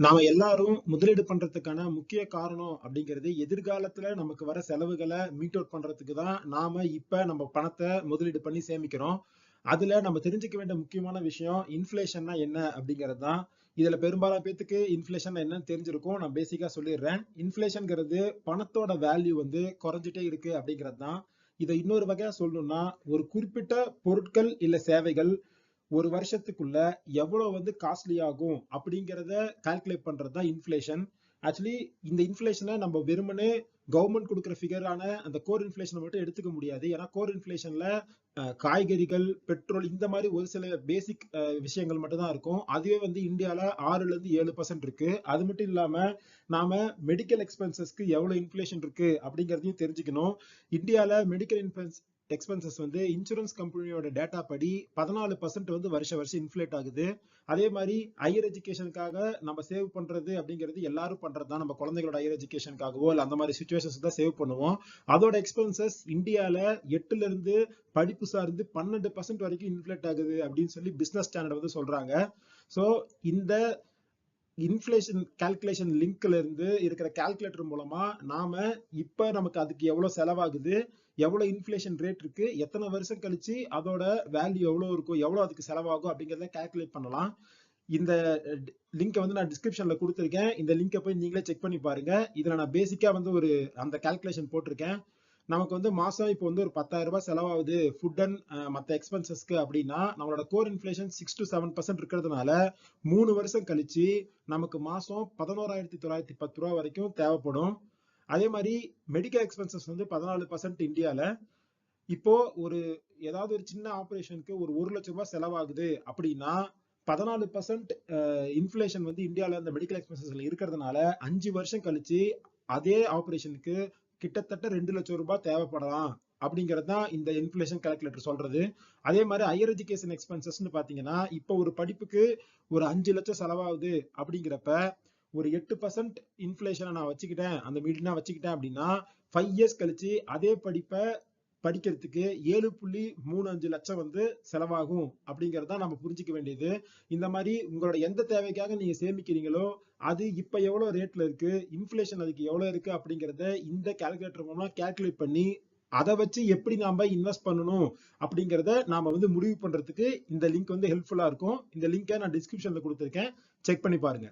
நாம எல்லாரும் முதலீடு பண்றதுக்கான முக்கிய காரணம் அப்படிங்கிறது எதிர்காலத்துல நமக்கு வர செலவுகளை மீட் அவுட் பண்றதுக்கு தான் நாம இப்ப நம்ம பணத்தை முதலீடு பண்ணி சேமிக்கிறோம். அதுல நம்ம தெரிஞ்சுக்க வேண்டிய முக்கியமான விஷயம் இன்ஃபிளேஷன்னா என்ன அப்படிங்கிறது தான். இதுல பெரும்பாலான பேத்துக்கு இன்ஃபிளேஷன் என்னன்னு தெரிஞ்சிருக்கும். நான் பேசிக்கா சொல்லிடுறேன். இன்ஃபிளேஷன்ங்கிறது பணத்தோட வேல்யூ வந்து குறைஞ்சிட்டே இருக்கு அப்படிங்கிறது தான். இதை இன்னொரு வகையா சொல்லணும்னா ஒரு குறிப்பிட்ட பொருட்கள் இல்ல சேவைகள் ஒரு வருஷத்துக்குள்ள எவ்வளவு வந்து காஸ்ட்லி ஆகும் அப்படிங்கிறத கால்குலேட் பண்றது தான் இன்ஃபிளேஷன் ஆக்சுவலி இந்த இன்ஃபிளேஷனை நம்ம வெறுமனே கவர்மெண்ட் கொடுக்குற ஃபிகரான அந்த கோர் இன்ஃபிளேஷனை மட்டும் எடுத்துக்க முடியாது. ஏன்னா கோர் இன்ஃபிளேஷன்ல காய்கறிகள் பெட்ரோல் இந்த மாதிரி ஒரு சில பேசிக் விஷயங்கள் மட்டும் தான் இருக்கும். அதுவே வந்து இந்தியாவில் ஆறுல இருந்து ஏழு பர்சன்ட் இருக்கு. அது மட்டும் இல்லாம நாம மெடிக்கல் எக்ஸ்பென்சஸ்க்கு எவ்வளவு இன்ஃபிளேஷன் இருக்கு அப்படிங்கிறதையும் தெரிஞ்சுக்கணும். இந்தியாவில் மெடிக்கல் இன்ஃபென்ஸ் எக்ஸ்பென்சஸ் வந்து இன்சூரன்ஸ் கம்பெனியோட டேட்டா படி பதினாலு பர்சன்ட் வந்து வருஷ வருஷம் இன்ஃபிளேட் ஆகுது. அதே மாதிரி ஹையர் எஜுகேஷனுக்காக நம்ம சேவ் பண்றது அப்படிங்கிறது எல்லாரும் பண்றது தான் நம்ம குழந்தைகளோட ஹையர் எஜுகேஷனுக்காகவோ இல்லை அந்த மாதிரி சுச்சுவேஷன்ஸ் தான் சேவ் பண்ணுவோம். அதோட எக்ஸ்பென்சஸ் இந்தியாவில் எட்டுல இருந்து படிப்பு சார்ந்து பன்னெண்டு பர்சன்ட் வரைக்கும் இன்ஃபிளேட் ஆகுது அப்படின்னு சொல்லி பிசினஸ் ஸ்டாண்டர்ட் வந்து சொல்றாங்க. ஸோ இந்த இன்ஃப்ளேஷன் கால்குலேஷன் லிங்க்ல இருந்து இருக்கிற கால்குலேட்டர் மூலமா நாம இப்ப நமக்கு அதுக்கு எவ்வளவு செலவாகுது எவ்வளவு இன்ஃப்ளேஷன் ரேட் இருக்கு எத்தனை வருஷம் கழிச்சு அதோட வேல்யூ எவ்வளவு இருக்கும் எவ்வளவு அதுக்கு செலவாகும் அப்படிங்கறத கால்குலேட் பண்ணலாம். இந்த லிங்கை வந்து நான் டிஸ்கிரிப்ஷன்ல கொடுத்துருக்கேன். இந்த லிங்கை போய் நீங்களே செக் பண்ணி பாருங்க. இதுல நான் பேசிக்கா வந்து ஒரு அந்த கால்குலேஷன் போட்டிருக்கேன். நமக்கு வந்து மாசம் இப்போ வந்து ஒரு பத்தாயிரம் ரூபாய் செலவாகுது. ஃபுட் அண்ட் மற்ற எக்ஸ்பென்சஸ்க்கு அப்படின்னா நம்மளோட core inflation six to seven percent இருக்கிறதுனால மூணு வருஷம் கழிச்சு நமக்கு மாசம் பதினோராயிரத்தி தொள்ளாயிரத்தி பத்து ரூபா வரைக்கும் தேவைப்படும். அதே மாதிரி மெடிக்கல் எக்ஸ்பென்சஸ் வந்து பதினாலு பர்சன்ட் இந்தியாவில் இப்போ ஒரு ஏதாவது ஒரு சின்ன ஆப்ரேஷனுக்கு ஒரு ஒரு லட்சம் ரூபாய் செலவாகுது அப்படின்னா பதினாலு பர்சன்ட் இன்ஃபிளேஷன் வந்து இந்தியாவில் அந்த மெடிக்கல் எக்ஸ்பென்சஸ்ல இருக்கிறதுனால அஞ்சு வருஷம் கழிச்சு அதே ஆப்ரேஷனுக்கு கிட்டத்தட்ட ரெண்டு லட்சம் ரூபாய் தேவைப்படலாம் அப்படிங்கிறது தான் இந்த இன்ஃபிளேஷன் கால்குலேட்டர் சொல்றது. அதே மாதிரி ஹையர் எஜுகேஷன் எக்ஸ்பென்சஸ்ன்னு பாத்தீங்கன்னா இப்போ ஒரு படிப்புக்கு ஒரு அஞ்சு லட்சம் செலவாகுது அப்படிங்கிறப்ப ஒரு எட்டு பர்சன்ட் இன்ஃபிளேஷனை நான் வச்சுக்கிட்டேன் அந்த மீடியனா வச்சுக்கிட்டேன் அப்படின்னா ஃபைவ் இயர்ஸ் கழிச்சு அதே படிப்பை படிக்கிறதுக்கு ஏழு புள்ளி மூணு அஞ்சு லட்சம் வந்து செலவாகும் அப்படிங்கறத நம்ம புரிஞ்சுக்க வேண்டியது. இந்த மாதிரி உங்களோட எந்த தேவைக்காக நீங்க சேமிக்கிறீங்களோ அது இப்ப எவ்வளவு ரேட்ல இருக்கு இன்ஃபிளேஷன் அதுக்கு எவ்வளவு இருக்கு அப்படிங்கறத இந்த கால்குலேட்டர் மூலமா கால்குலேட் பண்ணி அதை வச்சு எப்படி நாம இன்வெஸ்ட் பண்ணணும் அப்படிங்கறத நாம வந்து முடிவு பண்றதுக்கு இந்த லிங்க் வந்து ஹெல்ப்ஃபுல்லா இருக்கும். இந்த லிங்கை நான் டிஸ்கிரிப்ஷன்ல கொடுத்துருக்கேன். செக் பண்ணி பாருங்க.